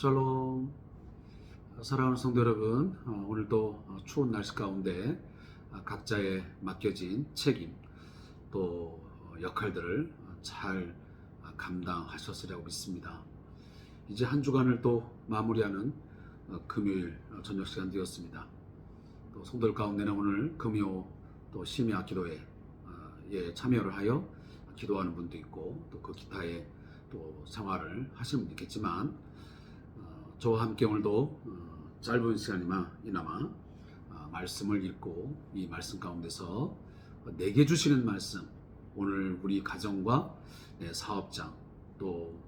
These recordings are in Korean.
샬롬. 사랑하는 성도 여러분 어, 오늘도 어, 추운 날씨 가운데 어, 각자의 맡겨진 책임 또 어, 역할들을 어, 잘 어, 감당하셨으리라고 믿습니다. 이제 한 주간을 또 마무리하는 어, 금요일 어, 저녁 시간 되었습니다. 또 성도들 가운데는 오늘 금요 또 심야 기도회 어, 에 참여를 하여 기도하는 분도 있고 또 그 기타의 또 생활을 하시는 분도 있겠지만 어, 저와 함께 오늘도 어, 짧은 시간이나 이나마 어, 말씀을 읽고 이 말씀 가운데서 내게 주시는 말씀 오늘 우리 가정과 내 사업장 또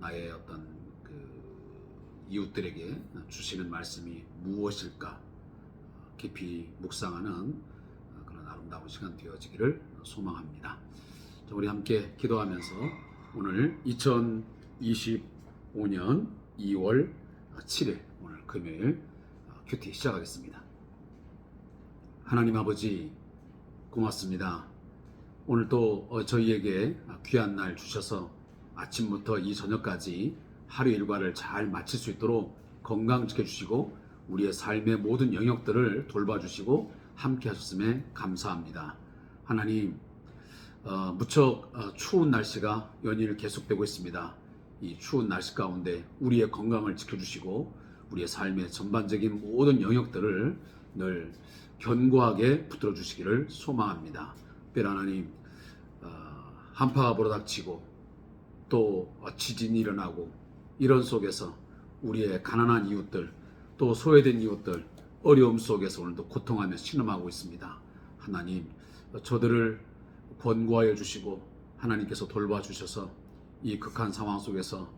나의 어떤 그 이웃들에게 주시는 말씀이 무엇일까 어, 깊이 묵상하는 어, 그런 아름다운 시간 되어지기를 소망합니다. 자, 우리 함께 기도하면서 오늘 2025년 2월 7일 오늘 금요일 어, 큐티 시작하겠습니다. 하나님 아버지 고맙습니다. 오늘 또 어, 저희에게 귀한 날 주셔서 아침부터 이 저녁까지 하루 일과를 잘 마칠 수 있도록 건강 지켜주시고 우리의 삶의 모든 영역들을 돌봐주시고 함께 하셨음에 감사합니다. 하나님 어, 무척 어, 추운 날씨가 연일 계속되고 있습니다. 이 추운 날씨 가운데 우리의 건강을 지켜주시고 우리의 삶의 전반적인 모든 영역들을 늘 견고하게 붙들어 주시기를 소망합니다. 특별히 하나님 어, 한파가 불어닥치고 또 어, 지진이 일어나고 이런 속에서 우리의 가난한 이웃들 또 소외된 이웃들 어려움 속에서 오늘도 고통하며 신음하고 있습니다. 하나님 어, 저들을 권고하여 주시고 하나님께서 돌봐 주셔서 이 극한 상황 속에서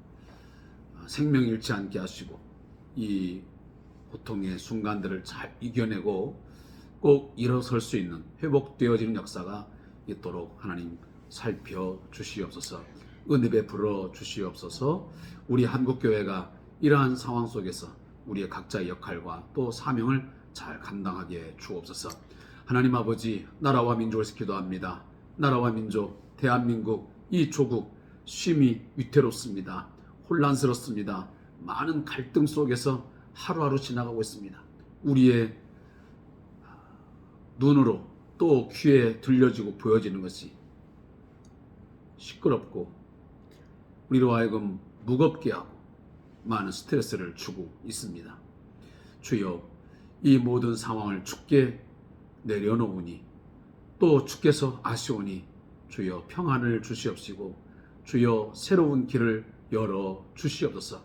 어, 생명 잃지 않게 하시고 이 고통의 순간들을 잘 이겨내고 꼭 일어설 수 있는 회복되어지는 역사가 있도록 하나님 살펴 주시옵소서 은혜 베풀어 주시옵소서. 우리 한국 교회가 이러한 상황 속에서 우리의 각자의 역할과 또 사명을 잘 감당하게 주옵소서. 하나님 아버지 나라와 민족을 기도합니다. 나라와 민족 대한민국 이 조국 심히 위태롭습니다. 혼란스럽습니다. 많은 갈등 속에서 하루하루 지나가고 있습니다. 우리의 눈으로 또 귀에 들려지고 보여지는 것이 시끄럽고 우리로 하여금 무겁게 하고 많은 스트레스를 주고 있습니다. 주여 이 모든 상황을 주께 내려놓으니 또 주께서 아시오니 주여 평안을 주시옵시고 주여 새로운 길을 열어 주시옵소서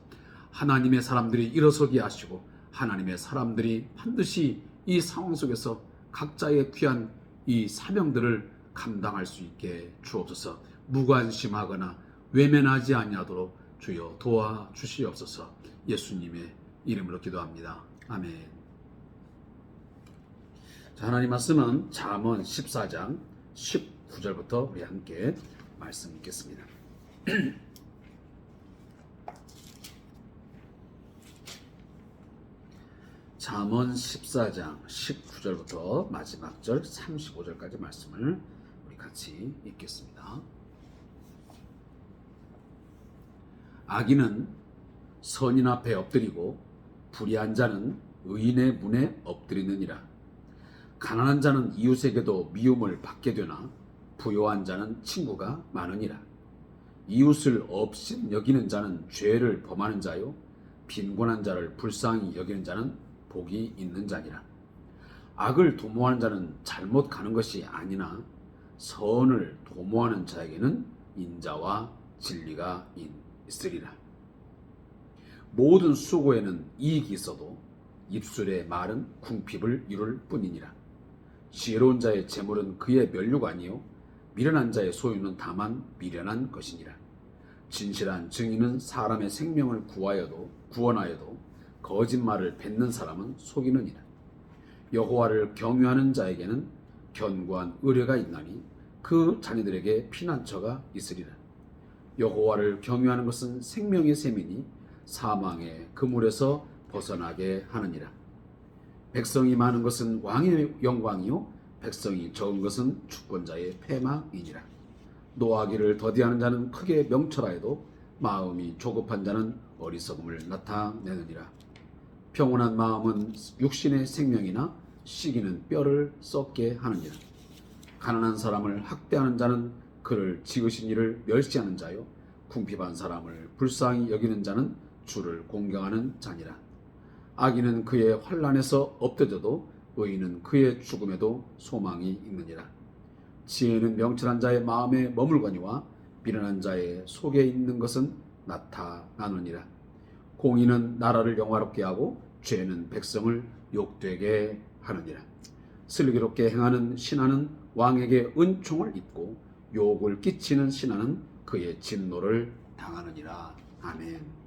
하나님의 사람들이 일어서게 하시고 하나님의 사람들이 반드시 이 상황 속에서 각자의 귀한 이 사명들을 감당할 수 있게 주옵소서. 무관심하거나 외면하지 아니하도록 주여 도와 주시옵소서. 예수님의 이름으로 기도합니다. 아멘. 자, 하나님 말씀은 잠언 14장 19절부터 우리 함께 말씀 읽겠습니다. 잠언 14장 19절부터 마지막 절 35절까지 말씀을 우리 같이 읽겠습니다. 악인은 선인 앞에 엎드리고 불의한 자는 의인의 문에 엎드리느니라. 가난한 자는 이웃에게도 미움을 받게 되나 부요한 자는 친구가 많으니라. 이웃을 업신 여기는 자는 죄를 범하는 자요 빈곤한 자를 불쌍히 여기는 자는 복이 있는 자니라. 악을 도모하는 자는 잘못 가는 것이 아니나 선을 도모하는 자에게는 인자와 진리가 있으리라. 모든 수고에는 이익이 있어도 입술의 말은 궁핍을 이룰 뿐이니라. 지혜로운 자의 재물은 그의 면류관이요 미련한 자의 소유는 다만 미련한 것이니라. 진실한 증인은 사람의 생명을 구하여도 구원하여도 거짓말을 뱉는 사람은 속이느니라. 여호와를 경유하는 자에게는 견고한 의뢰가 있나니 그 자녀들에게 피난처가 있으리라. 여호와를 경유하는 것은 생명의 셈이니 사망의 그물에서 벗어나게 하느니라. 백성이 많은 것은 왕의 영광이요 백성이 적은 것은 주권자의 패망이니라. 노하기를 더디하는 자는 크게 명철하여도 마음이 조급한 자는 어리석음을 나타내느니라. 평온한 마음은 육신의 생명이나 시기는 뼈를 썩게 하느니라. 가난한 사람을 학대하는 자는 그를 지으신 이를 멸시하는 자요 궁핍한 사람을 불쌍히 여기는 자는 주를 공경하는 자니라. 악인은 그의 환란에서 엎드져도 의인은 그의 죽음에도 소망이 있느니라. 지혜는 명철한 자의 마음에 머물거니와 미련한 자의 속에 있는 것은 나타나느니라. 공의는 나라를 영화롭게 하고 죄는 백성을 욕되게 하느니라. 슬기롭게 행하는 신하는 왕에게 은총을 입고 욕을 끼치는 신하는 그의 진노를 당하느니라. 아멘.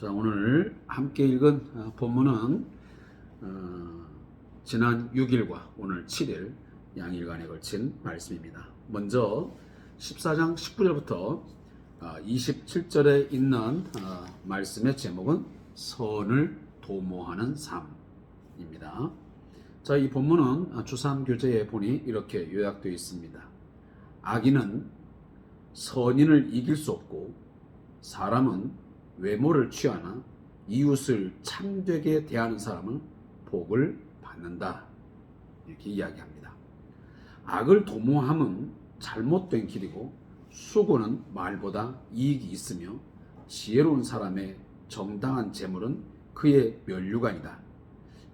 자, 오늘 함께 읽은 어, 본문은 어, 지난 6일과 오늘 7일 양일간에 걸친 말씀입니다. 먼저 14장 19절부터 27절에 있는 어, 말씀의 제목은 선을 도모하는 삶입니다. 자, 이 본문은 주산 교재에 보니 이렇게 요약되어 있습니다. 악인은 선인을 이길 수 없고 사람은 외모를 취하나 이웃을 참되게 대하는 사람은 복을 받는다. 이렇게 이야기합니다. 악을 도모함은 잘못된 길이고 수고는 말보다 이익이 있으며 지혜로운 사람의 정당한 재물은 그의 면류관이다.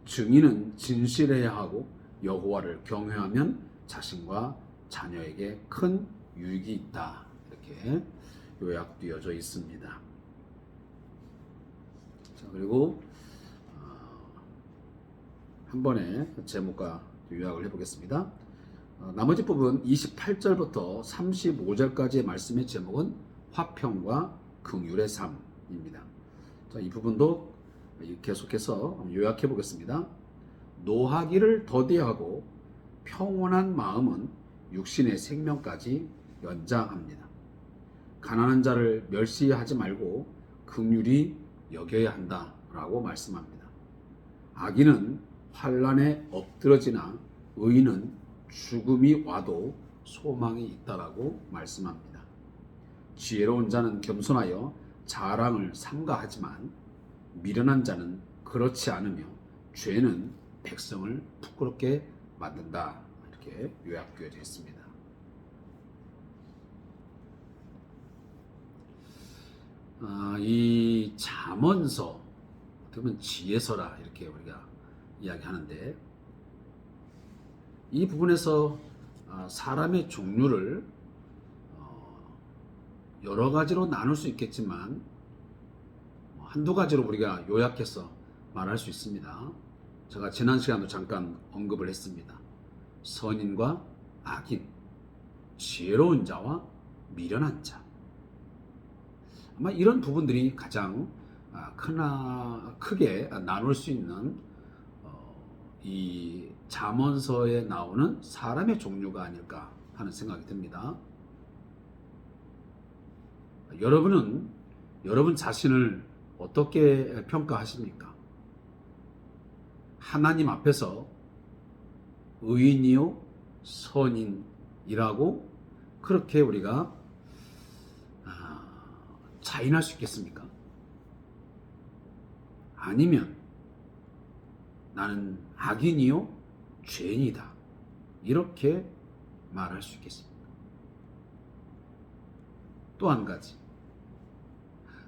증인은 진실해야 하고 여호와를 경외하면 자신과 자녀에게 큰 유익이 있다. 이렇게 요약되어져 있습니다. 자, 그리고 어, 한 번에 제목과 요약을 해보겠습니다. 어, 나머지 부분 28절부터 35절까지의 말씀의 제목은 화평과 긍휼의 삶입니다. 자, 이 부분도 계속해서 요약해 보겠습니다. 노하기를 더디하고 평온한 마음은 육신의 생명까지 연장합니다. 가난한 자를 멸시하지 말고 긍휼히 여겨야 한다라고 말씀합니다. 악인은 환란에 엎드러지나 의인은 죽음이 와도 소망이 있다라고 말씀합니다. 지혜로운 자는 겸손하여 자랑을 삼가하지만 미련한 자는 그렇지 않으며 죄는 백성을 부끄럽게 만든다. 이렇게 요약되어져 있습니다. 아, 이 잠언서 그러면 지혜서라 이렇게 우리가 이야기하는데 이 부분에서 아, 사람의 종류를 어, 여러 가지로 나눌 수 있겠지만 한두 가지로 우리가 요약해서 말할 수 있습니다. 제가 지난 시간도 잠깐 언급을 했습니다. 선인과 악인, 지혜로운 자와 미련한 자. 아마 이런 부분들이 가장 아, 크나 크게 나눌 수 있는 어, 이 잠언서에 나오는 사람의 종류가 아닐까 하는 생각이 듭니다. 여러분은 여러분 자신을 어떻게 평가하십니까? 하나님 앞에서 의인이요 선인이라고 그렇게 우리가 자인할 수 있겠습니까? 아니면 나는 악인이요 죄인이다 이렇게 말할 수 있겠습니까? 또 한 가지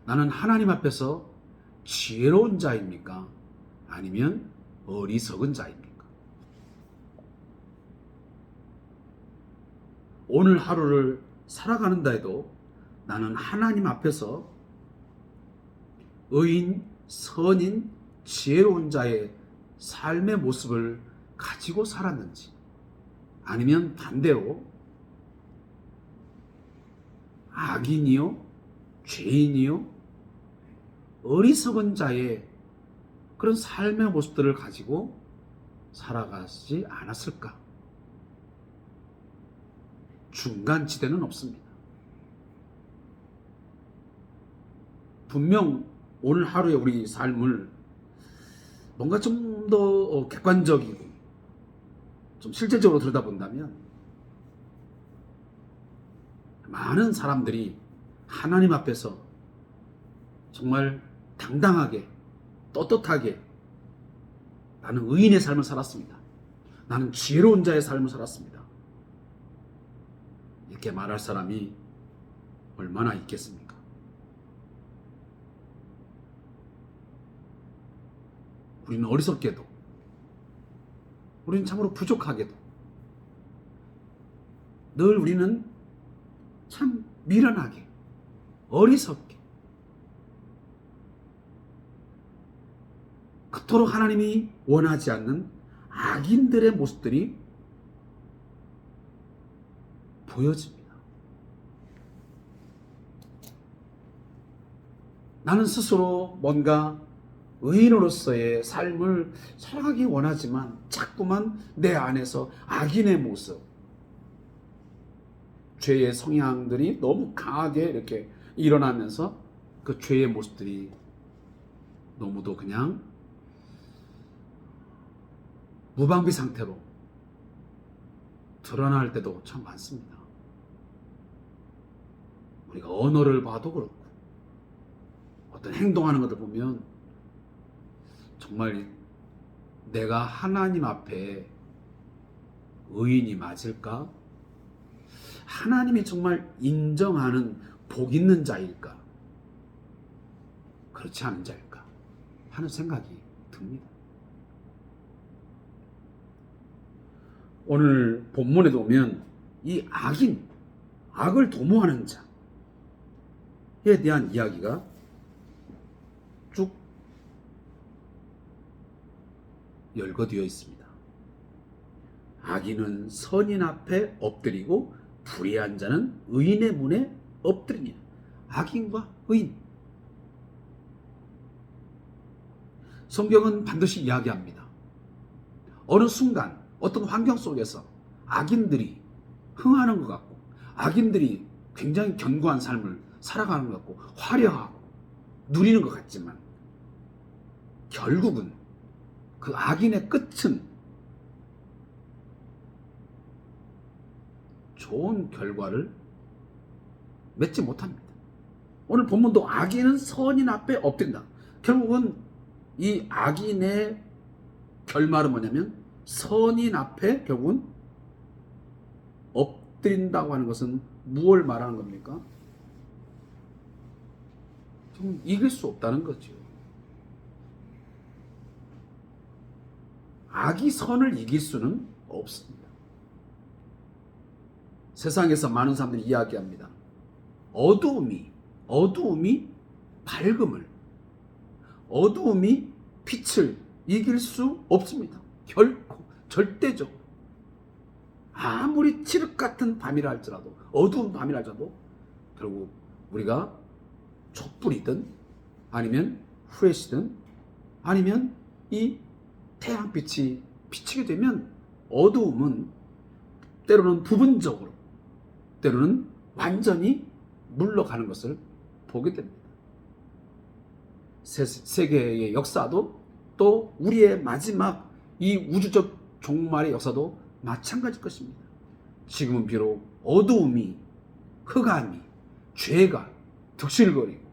나는 하나님 앞에서 지혜로운 자입니까? 아니면 어리석은 자입니까? 오늘 하루를 살아가는다 해도 나는 하나님 앞에서 의인, 선인, 지혜로운 자의 삶의 모습을 가지고 살았는지 아니면 반대로 악인이요, 죄인이요, 어리석은 자의 그런 삶의 모습들을 가지고 살아가지 않았을까? 중간 지대는 없습니다. 분명 오늘 하루의 우리 삶을 뭔가 좀더 어, 객관적이고 좀 실제적으로 들여다본다면 많은 사람들이 하나님 앞에서 정말 당당하게 떳떳하게 나는 의인의 삶을 살았습니다. 나는 지혜로운 자의 삶을 살았습니다. 이렇게 말할 사람이 얼마나 있겠습니까? 우리는 어리석게도, 우리는 참으로 부족하게도, 늘 우리는 참 미련하게, 어리석게, 그토록 하나님이 원하지 않는 악인들의 모습들이 보여집니다. 나는 스스로 뭔가 의인으로서의 삶을 살아가기 원하지만 자꾸만 내 안에서 악인의 모습, 죄의 성향들이 너무 강하게 이렇게 일어나면서 그 죄의 모습들이 너무도 그냥 무방비 상태로 드러날 때도 참 많습니다. 우리가 언어를 봐도 그렇고 어떤 행동하는 것들 보면 정말 내가 하나님 앞에 의인이 맞을까? 하나님이 정말 인정하는 복 있는 자일까? 그렇지 않은 자일까? 하는 생각이 듭니다. 오늘 본문에 보면 이 악인, 악을 도모하는 자에 대한 이야기가 열거되어 있습니다. 악인은 선인 앞에 엎드리고 불의한 자는 의인의 문에 엎드리니 악인과 의인 성경은 반드시 이야기합니다. 어느 순간 어떤 환경 속에서 악인들이 흥하는 것 같고 악인들이 굉장히 견고한 삶을 살아가는 것 같고 화려하고 누리는 것 같지만 결국은 그 악인의 끝은 좋은 결과를 맺지 못합니다. 오늘 본문도 악인은 선인 앞에 엎드린다. 결국은 이 악인의 결말은 뭐냐면 선인 앞에 결국은 엎드린다고 하는 것은 무엇을 말하는 겁니까? 좀 이길 수 없다는 거죠. 악이 선을 이길 수는 없습니다. 세상에서 많은 사람들이 이야기합니다. 어두움이, 어두움이 밝음을, 어두움이 빛을 이길 수 없습니다. 결코, 절대적. 아무리 칠흑 같은 밤이라 할지라도, 어두운 밤이라 할지라도, 결국 우리가 촛불이든, 아니면 후레쉬든, 아니면 이 태양빛이 비치게 되면 어두움은 때로는 부분적으로, 때로는 완전히 물러가는 것을 보게 됩니다. 세, 세계의 역사도 또 우리의 마지막 이 우주적 종말의 역사도 마찬가지일 것입니다. 지금은 비록 어두움이, 흑암이, 죄가 득실거리고,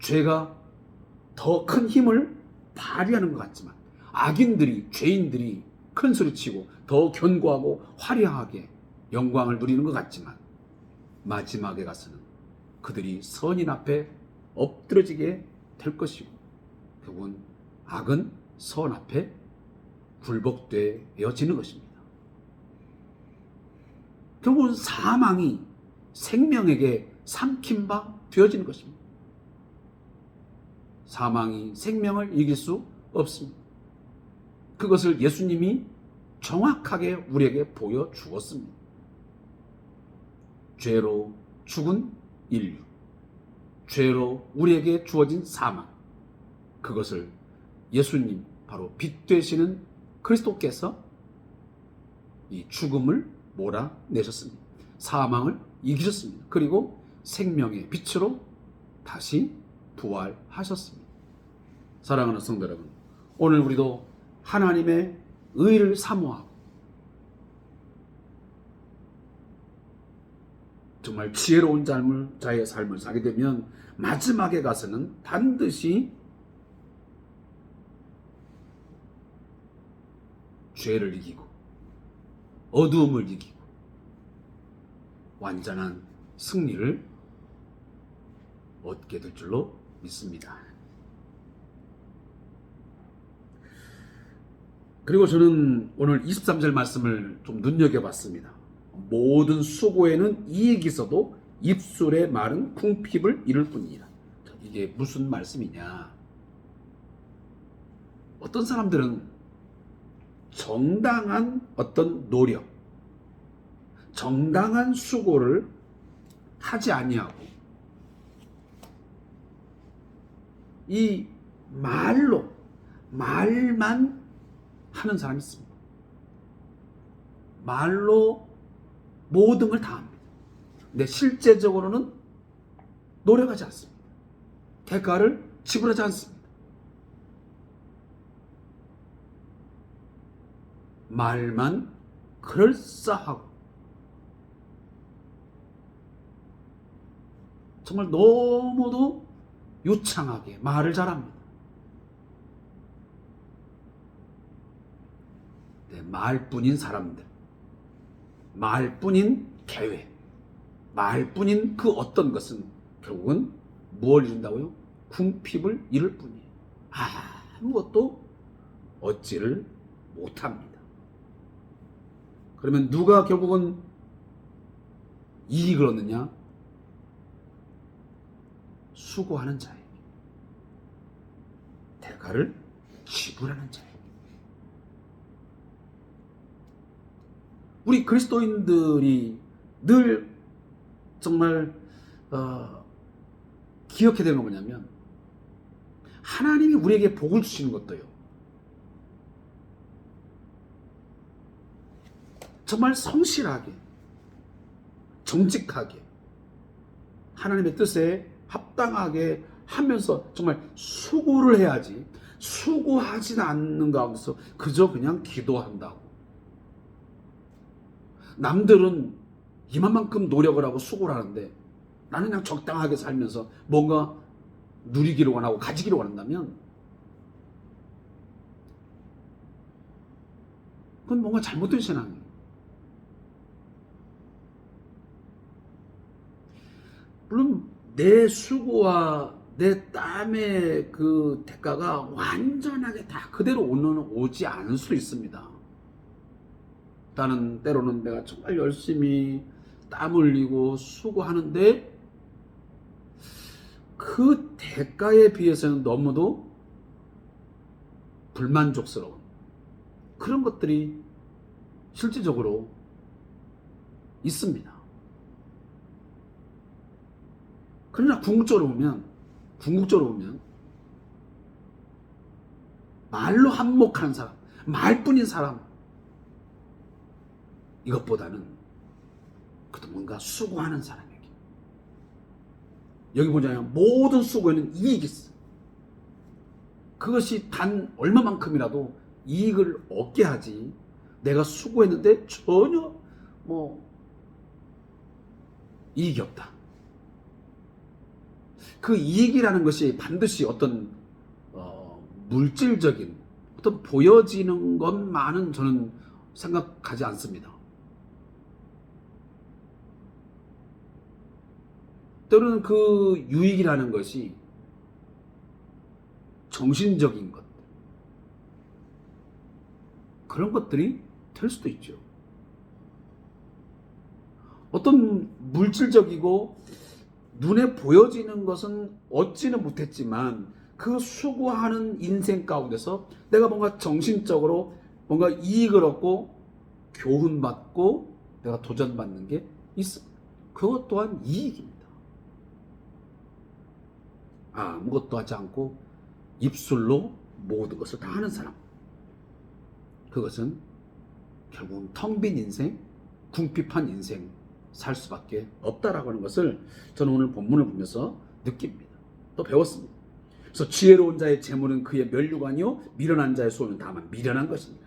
죄가 더 큰 힘을 발휘하는 것 같지만, 악인들이, 죄인들이 큰 소리치고 더 견고하고 화려하게 영광을 누리는 것 같지만, 마지막에 가서는 그들이 선인 앞에 엎드러지게 될 것이고, 결국은 악은 선 앞에 굴복되어지는 것입니다. 결국은 사망이 생명에게 삼킨 바 되어지는 것입니다. 사망이 생명을 이길 수 없습니다. 그것을 예수님이 정확하게 우리에게 보여 주었습니다. 죄로 죽은 인류, 죄로 우리에게 주어진 사망, 그것을 예수님, 바로 빛 되시는 그리스도께서 이 죽음을 몰아내셨습니다. 사망을 이기셨습니다. 그리고 생명의 빛으로 다시 부활하셨습니다. 사랑하는 성도 여러분, 오늘 우리도 하나님의 의를 사모하고 정말 지혜로운 삶을 자의 삶을 살게 되면 마지막에 가서는 반드시 죄를 이기고 어두움을 이기고 완전한 승리를 얻게 될 줄로 믿습니다. 그리고 저는 오늘 23절 말씀을 좀 눈여겨봤습니다. 모든 수고에는 이익이 있어도 입술의 말은 궁핍을 이룰 뿐이라. 이게 무슨 말씀이냐? 어떤 사람들은 정당한 어떤 노력, 정당한 수고를 하지 아니하고 이 말로 말만 하는 사람이 있습니다. 말로 모든 걸 다 합니다. 근데 실제적으로는 노력하지 않습니다. 대가를 지불하지 않습니다. 말만 그럴싸하고 정말 너무도 유창하게 말을 잘합니다. 말뿐인 사람들, 말뿐인 계획, 말뿐인 그 어떤 것은 결국은 무엇을 이룬다고요? 궁핍을 이룰 뿐이에요. 아무것도 얻지를 못합니다. 그러면 누가 결국은 이익을 얻느냐? 수고하는 자에게. 대가를 지불하는 자에게. 우리 그리스도인들이 늘 정말 어, 기억해야 되는 건 뭐냐면 하나님이 우리에게 복을 주시는 것도요. 정말 성실하게 정직하게 하나님의 뜻에 합당하게 하면서 정말 수고를 해야지 수고하지 않는 가운데서 그저 그냥 기도한다고 남들은 이만큼 노력을 하고 수고를 하는데 나는 그냥 적당하게 살면서 뭔가 누리기를 원하고 가지기를 원한다면 그건 뭔가 잘못된 신앙이에요. 물론 내 수고와 내 땀의 그 대가가 완전하게 다 그대로 오는 오지 않을 수 있습니다. 나는 때로는 내가 정말 열심히 땀 흘리고 수고하는데 그 대가에 비해서는 너무도 불만족스러운 그런 것들이 실질적으로 있습니다. 그러나 궁극적으로 보면, 궁극적으로 보면, 말로 한몫하는 사람, 말뿐인 사람, 이것보다는 그도 뭔가 수고하는 사람에게. 여기 보자면 모든 수고에는 이익이 있어. 그것이 단 얼마만큼이라도 이익을 얻게 하지. 내가 수고했는데 전혀 뭐 이익이 없다. 그 이익이라는 것이 반드시 어떤 어, 물질적인 어떤 보여지는 것만은 저는 생각하지 않습니다. 때로는 그 유익이라는 것이 정신적인 것 그런 것들이 될 수도 있죠. 어떤 물질적이고 눈에 보여지는 것은 얻지는 못했지만 그 수고하는 인생 가운데서 내가 뭔가 정신적으로 뭔가 이익을 얻고 교훈받고 내가 도전받는 게 있습니다. 그것 또한 이익입니다. 아무것도 하지 않고 입술로 모든 것을 다 하는 사람. 그것은 결국은 텅 빈 인생, 궁핍한 인생 살 수밖에 없다라고 하는 것을 저는 오늘 본문을 보면서 느낍니다. 또 배웠습니다. 그래서 지혜로운 자의 재물은 그의 멸류관이요 미련한 자의 소원은 다만 미련한 것입니다.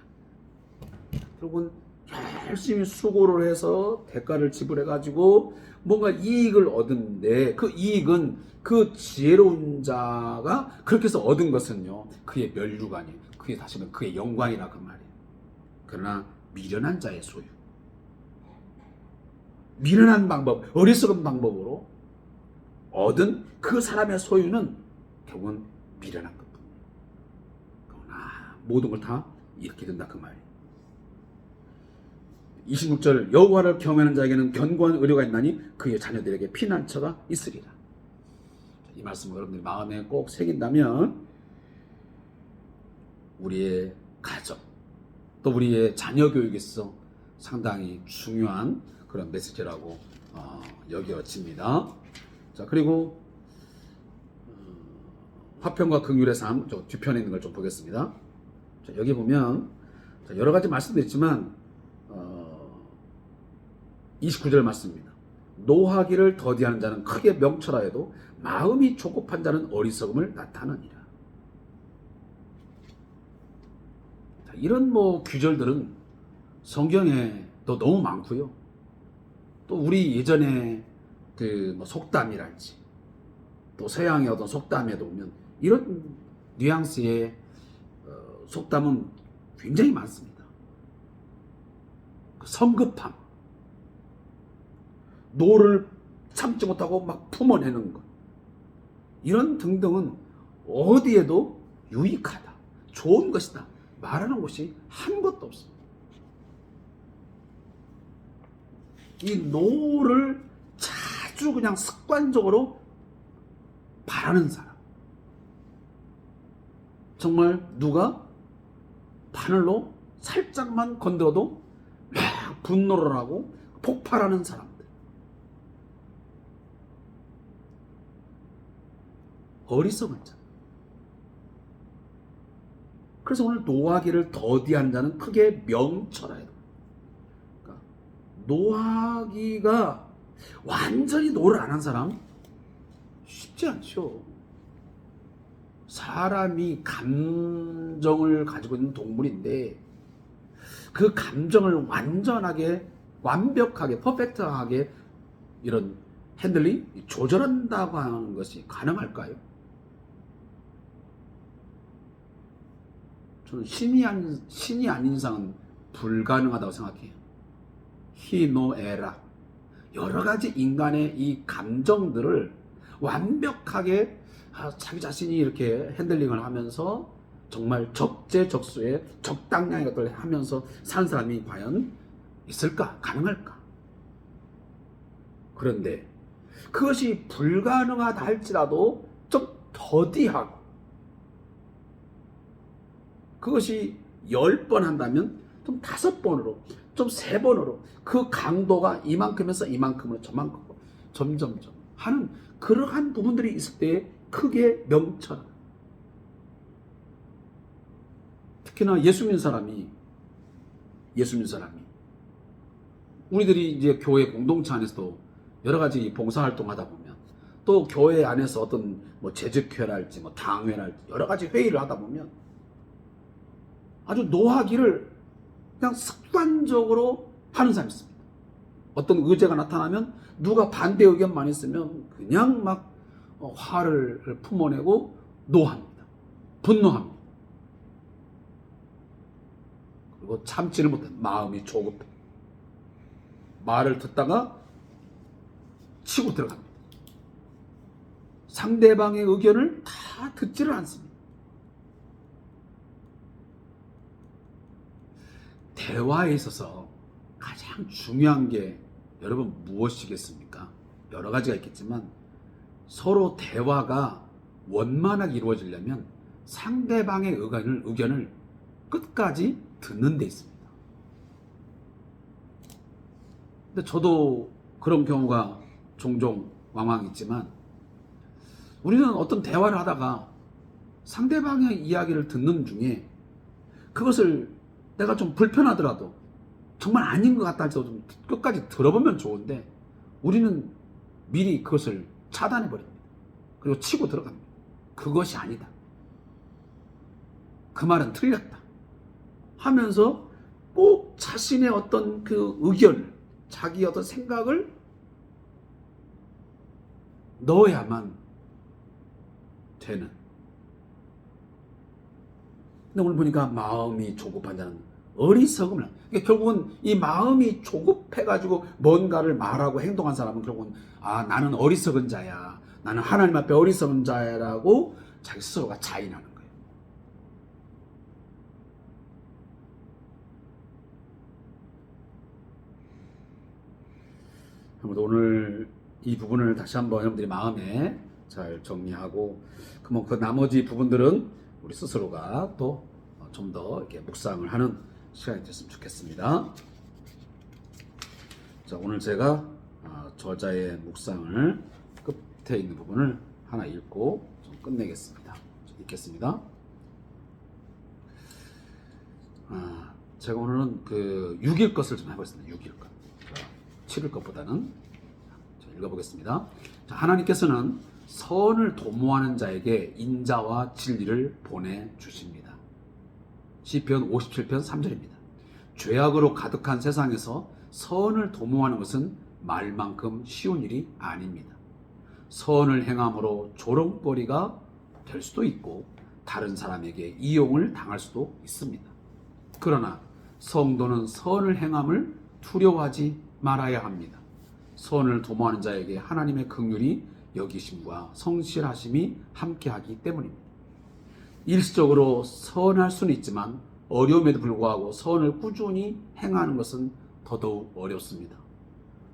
결국은 열심히 수고를 해서 대가를 지불해 가지고 뭔가 이익을 얻은데 그 이익은 그 지혜로운 자가 그렇게 해서 얻은 것은요 그의 멸류가 아니에요. 그게 다시는 그의 영광이라 그 말이에요. 그러나 미련한 자의 소유. 미련한 방법 어리석은 방법으로 얻은 그 사람의 소유는 결국은 미련한 것뿐 그러나 모든 걸 다 잃게 된다 그 말이에요 26절 여호와를 경외하는 자에게는 견고한 의료가 있나니 그의 자녀들에게 피난처가 있으리라. 이 말씀 여러분들 마음에 꼭 새긴다면 우리의 가정 또 우리의 자녀 교육에서 상당히 중요한 그런 메시지라고 어, 여겨집니다. 자 그리고 어, 화평과 긍휼의 삶, 저 뒤편에 있는 걸 좀 보겠습니다. 자, 여기 보면 자, 여러 가지 말씀드렸지만 어, 29절 말씀입니다. 노하기를 더디하는 자는 크게 명철하여도 마음이 조급한 자는 어리석음을 나타내니라. 자, 이런 뭐 규절들은 성경에 또 너무 많고요. 또 우리 예전에 그 뭐 속담이랄지 또 서양의 어떤 속담에도 보면 이런 뉘앙스의 어, 속담은 굉장히 많습니다. 그 성급함, 노를 참지 못하고 막 품어내는 것, 이런 등등은 어디에도 유익하다, 좋은 것이다 말하는 것이 한 것도 없습니다. 이 노를 자주 그냥 습관적으로 바라는 사람. 정말 누가 바늘로 살짝만 건드려도 막 분노를 하고 폭발하는 사람들. 어리석은 자. 그래서 오늘 노하기를 더디하는 자는 크게 명철하여야 그러니까 노하기가 완전히 노를 안 한 사람 쉽지 않죠. 사람이 감정을 가지고 있는 동물인데 그 감정을 완전하게 완벽하게 퍼펙트하게 이런 핸들링 조절한다고 하는 것이 가능할까요? 저는 신이 아닌 신이 아닌 이상은 불가능하다고 생각해요. 히노에라 여러 가지 인간의 이 감정들을 완벽하게 아, 자기 자신이 이렇게 핸들링을 하면서 정말 적재적소에 적당량의 것들을 하면서 산 사람이 과연 있을까? 가능할까? 그런데 그것이 불가능하다 할지라도 좀 더디하고 그것이 열번 한다면 좀 다섯 번으로 좀 세 번으로 그 강도가 이만큼에서 이만큼으로 저만큼으로 점점점 하는 그러한 부분들이 있을 때 크게 명철. 특히나 예수 믿는 사람이 예수 믿는 사람이. 우리들이 이제 교회 공동체 안에서도 여러 가지 봉사활동 하다 보면 또 교회 안에서 어떤 뭐 재직회랄지 뭐 당회랄지 여러 가지 회의를 하다 보면 아주 노하기를 그냥 습관적으로 하는 사람이 있습니다. 어떤 의제가 나타나면 누가 반대 의견만 있으면 그냥 막 어, 화를 품어내고 노합니다. 분노합니다. 그리고 참지를 못해 마음이 조급해. 말을 듣다가 치고 들어갑니다. 상대방의 의견을 다 듣지를 않습니다. 대화에 있어서 가장 중요한 게 여러분 무엇이겠습니까? 여러 가지가 있겠지만 서로 대화가 원만하게 이루어지려면 상대방의 의견을, 의견을 끝까지 듣는 데 있습니다. 근데 저도 그런 경우가 종종 왕왕 있지만 우리는 어떤 대화를 하다가 상대방의 이야기를 듣는 중에 그것을 내가 좀 불편하더라도 정말 아닌 것 같다 할지라도 좀 끝까지 들어보면 좋은데 우리는 미리 그것을 차단해 버립니다. 그리고 치고 들어갑니다. 그것이 아니다. 그 말은 틀렸다. 하면서 꼭 자신의 어떤 그 의견, 자기 어떤 생각을 넣어야만 되는. 근데 오늘 보니까 마음이 조급한 자는 어리석음을. 그러니까 결국은 이 마음이 조급해가지고 뭔가를 말하고 행동한 사람은 결국은 아 나는 어리석은 자야. 나는 하나님 앞에 어리석은 자야라고 자기 스스로가 자인하는 거예요. 아무튼 오늘 이 부분을 다시 한번 여러분들이 마음에 잘 정리하고 그뭐 그 나머지 부분들은 우리 스스로가 또 좀 더 이렇게 묵상을 하는 시간이 됐으면 좋겠습니다. 자 오늘 제가 아, 저자의 묵상을 끝에 있는 부분을 하나 읽고 좀 끝내겠습니다. 좀 읽겠습니다. 아, 제가 오늘은 그 6일 것을 좀 해보겠습니다. 6일 것. 자, 7일 것보다는 자, 읽어보겠습니다. 자, 하나님께서는 선을 도모하는 자에게 인자와 진리를 보내주십니다. 시편 57편 3절입니다. 죄악으로 가득한 세상에서 선을 도모하는 것은 말만큼 쉬운 일이 아닙니다. 선을 행함으로 조롱거리가 될 수도 있고 다른 사람에게 이용을 당할 수도 있습니다. 그러나 성도는 선을 행함을 두려워하지 말아야 합니다. 선을 도모하는 자에게 하나님의 긍휼이 여기심과 성실하심이 함께하기 때문입니다. 일시적으로 선할 수는 있지만 어려움에도 불구하고 선을 꾸준히 행하는 것은 더더욱 어렵습니다.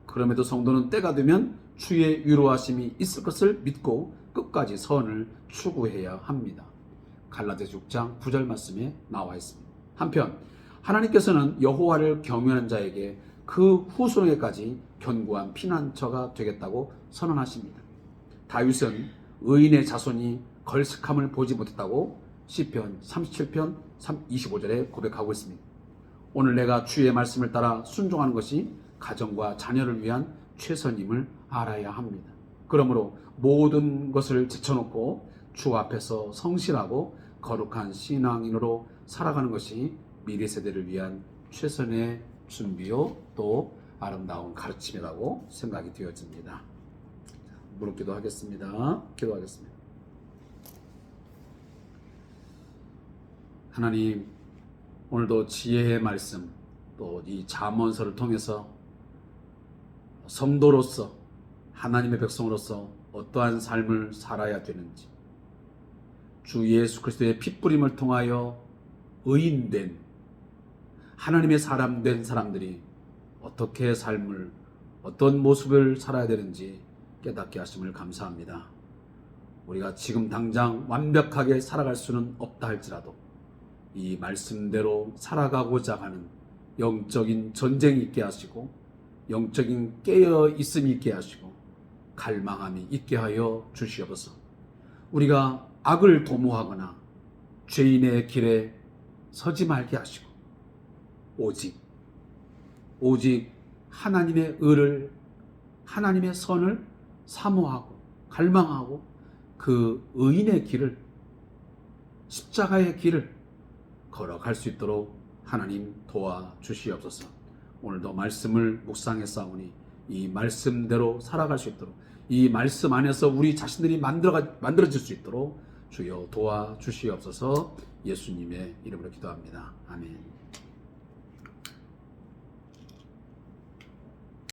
그럼에도 성도는 때가 되면 주의 위로하심이 있을 것을 믿고 끝까지 선을 추구해야 합니다. 갈라디아서 6장 9절 말씀에 나와 있습니다. 한편 하나님께서는 여호와를 경외하는 자에게 그 후손에까지 견고한 피난처가 되겠다고 선언하십니다. 다윗은 의인의 자손이 걸식함을 보지 못했다고 시편 37편 25절에 고백하고 있습니다. 오늘 내가 주의 말씀을 따라 순종하는 것이 가정과 자녀를 위한 최선임을 알아야 합니다. 그러므로 모든 것을 제쳐놓고 주 앞에서 성실하고 거룩한 신앙인으로 살아가는 것이 미래 세대를 위한 최선의 준비요 또 아름다운 가르침이라고 생각이 되어집니다. 무릎 기도하겠습니다. 기도하겠습니다. 하나님 오늘도 지혜의 말씀 또 이 잠언서를 통해서 성도로서 하나님의 백성으로서 어떠한 삶을 살아야 되는지 주 예수 그리스도의 핏부림을 통하여 의인된 하나님의 사람 된 사람들이 어떻게 삶을 어떤 모습을 살아야 되는지 깨닫게 하심을 감사합니다. 우리가 지금 당장 완벽하게 살아갈 수는 없다 할지라도 이 말씀대로 살아가고자 하는 영적인 전쟁이 있게 하시고 영적인 깨어 있음이 있게 하시고 갈망함이 있게 하여 주시옵소서. 우리가 악을 도모하거나 죄인의 길에 서지 말게 하시고 오직 오직 하나님의 의를 하나님의 선을 사모하고 갈망하고 그 의인의 길을 십자가의 길을 걸어갈 수 있도록 하나님 도와 주시옵소서. 오늘도 말씀을 묵상해 싸우니 이 말씀대로 살아갈 수 있도록 이 말씀 안에서 우리 자신들이 만들어 만들어질 수 있도록 주여 도와 주시옵소서. 예수님의 이름으로 기도합니다. 아멘.